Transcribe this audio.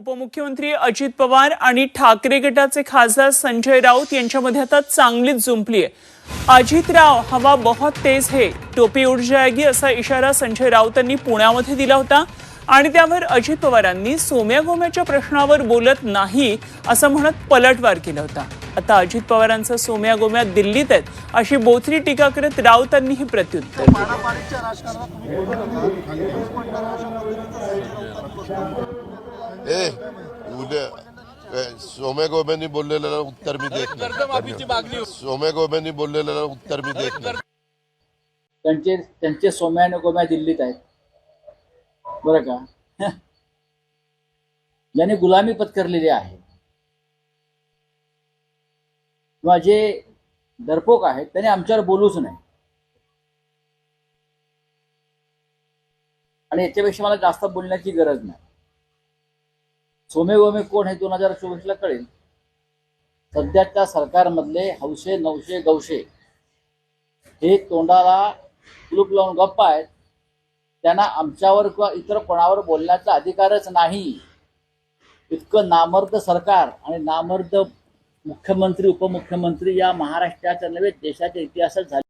उपमुख्यमंत्री अजित पवार आणि ठाकरे गटाचे खासदार संजय राऊत यांच्यामध्ये आता चांगलीच जुंपली आहे अजित राव हवा बहुत तेज है. टोपी उड जाएगी असा इशारा संजय राऊतांनी पुण्यामध्ये दिला होता. आणि त्यावर अजित पवारांनी सोम्या गोम्याच्या प्रश्नावर बोलत नाही असं म्हणत पलटवार केला होता. आता अजित पवारांचा सोम्या गोम्या दिल्लीत आहेत अशी बोथरी टीका करत राऊतांनी ही प्रत्युत्तर दिलं. ए उद्या सोम्या गोब्यांनी बोललेलं उत्तर मी देत नाही सोम्या गोब्यांनी बोललेलं उत्तर मी देत नाही त्यांचे त्यांचे सोम्या आणि गोम्या दिल्लीत आहेत बरं का ज्यांनी गुलामी पत्करलेली आहे किंवा जे डरपोक आहेत त्यांनी आमच्यावर बोलूच नाही आणि याच्यापेक्षा मला जास्त बोलण्याची गरज नाही सोमे गोमे कोण हे दोन हजार चोवीसला कळेल. सध्याच्या सरकारमधले हौशे नवशे गवशे हे तोंडाला कुलूप लावून गप्प आहेत. त्यांना आमच्यावर किंवा इतर कोणावर बोलण्याचा अधिकारच नाही. इतकं नामर्द सरकार आणि नामर्द मुख्यमंत्री उपमुख्यमंत्री या महाराष्ट्राच्या नव्हे देशाच्या इतिहासात झाले.